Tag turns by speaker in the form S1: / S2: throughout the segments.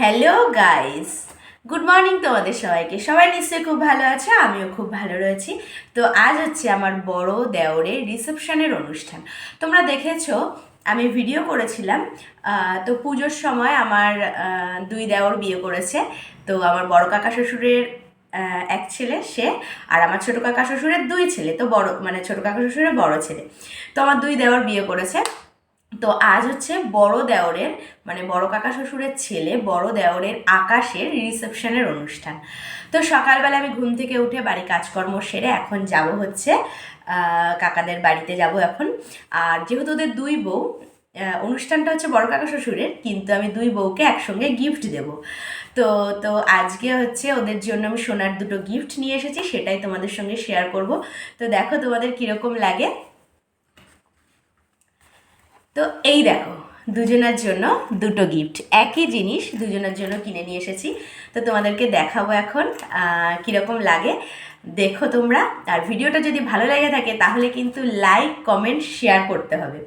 S1: Hello guys good morning তোমাদের সবাইকে। সবাই নিশ্চয়ই খুব ভালো আছে, আমিও খুব ভালো রয়েছি। তো আজ হচ্ছে আমার বড় দেওরের রিসেপশনের অনুষ্ঠান। তোমরা দেখেছ, আমি ভিডিও করেছিলাম। তো পুজোর সময় আমার দুই দেওর বিয়ে করেছে। তো আমার বড় কাকা শ্বশুরের এক ছেলে, সে, আর আমার ছোটো কাকা শ্বশুরের দুই ছেলে। তো বড় মানে ছোটো কাকা শ্বশুরের বড় ছেলে। তো আমার দুই দেওর বিয়ে করেছে। তো আজ হচ্ছে বড় দেওরের মানে বড় কাকা শ্বশুরের ছেলে, বড় দেওরের আকাশের রিসেপশনের অনুষ্ঠান। তো সকালবেলা আমি ঘুম থেকে উঠে বাড়ি কাজকর্ম সেরে এখন যাব হচ্ছে কাকাদের বাড়িতে যাব এখন। আর যেহেতু ওদের দুই বউ অনুষ্ঠানটা হচ্ছে বড় কাকা শ্বশুরের, কিন্তু আমি দুই বউকে একসঙ্গে গিফট দেব। তো তো আজকে হচ্ছে ওদের জন্য আমি সোনার দুটো গিফট নিয়ে এসেছি, সেটাই তোমাদের সঙ্গে শেয়ার করব। তো দেখো তোমাদের কীরকম লাগে। তো এই দেখো, দুজনের জন্য দুটো গিফট একই জিনিস দুজনের জন্য কিনে নিয়ে এসেছি। তো তোমাদেরকে দেখাবো এখন কীরকম লাগে। দেখো তোমরা, আর ভিডিওটা যদি ভালো লেগে থাকে, তাহলে কিন্তু লাইক কমেন্ট শেয়ার করতে হবে।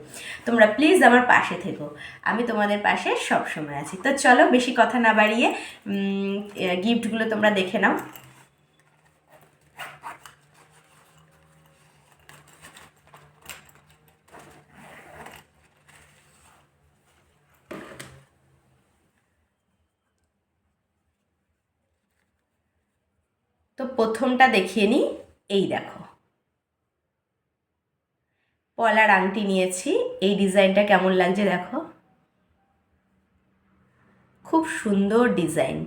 S1: তোমরা প্লিজ আমার পাশে থেকো। আমি তোমাদের পাশে সব সময় আছি। তো চলো, বেশি কথা না বাড়িয়ে গিফটগুলো তোমরা দেখে নাও। তো প্রথমটা দেখিয়ে নিই। এই দেখো। পলার আংটি নিয়েছি। এই ডিজাইনটা কেমন লাগছে দেখো? খুব সুন্দর ডিজাইন।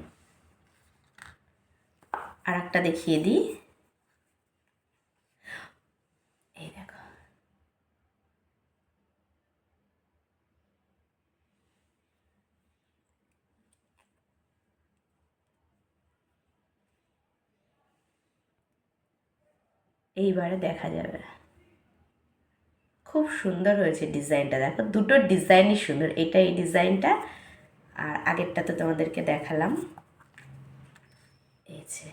S1: আর একটা দেখিয়ে দিই এই দেখো এইবারে দেখা যাবে। খুব সুন্দর হয়েছে ডিজাইনটা। দেখো, দুটো ডিজাইনই সুন্দর। এটা এই ডিজাইনটা, আর আগেরটা তো তোমাদেরকে দেখালাম। এই যে।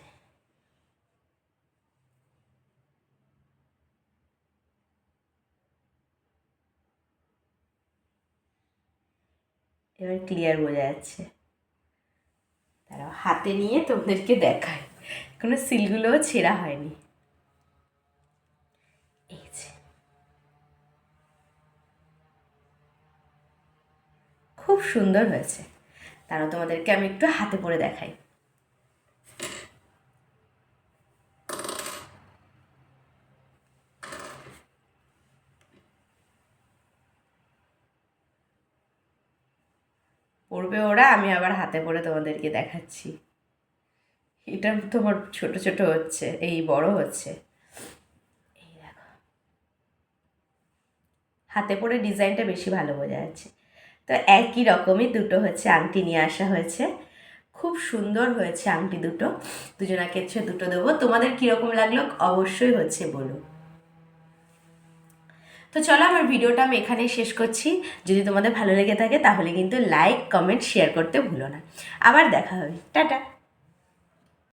S1: এবার ক্লিয়ার বোঝা যাচ্ছে। তারা হাতে নিয়ে তোমাদেরকে দেখায় কোনো সিলগুলোও ছেঁড়া হয়নি। খুব সুন্দর হয়েছে। তারও তোমাদেরকে আমি একটু হাতে পরে দেখাই। পড়বে ওরা, আমি আবার হাতে পরে তোমাদেরকে দেখাচ্ছি। এটা তোমার ছোট ছোট হচ্ছে, এই বড় হচ্ছে। এই হাতে পরে ডিজাইনটা বেশি ভালো বোঝা যাচ্ছে। তো একই রকমই দুটো হচ্ছে আংটি নিয়ে আসা হয়েছে। খুব সুন্দর হয়েছে আংটি দুটো। দুজনাকে হচ্ছে দুটো দেবো। তোমাদের কীরকম লাগল অবশ্যই হচ্ছে বলো। তো চলো, আমার ভিডিওটা আমি এখানেই শেষ করছি। যদি তোমাদের ভালো লেগে থাকে তাহলে কিন্তু লাইক, কমেন্ট, শেয়ার করতে ভুলো না। আবার দেখা হবে। টাটা!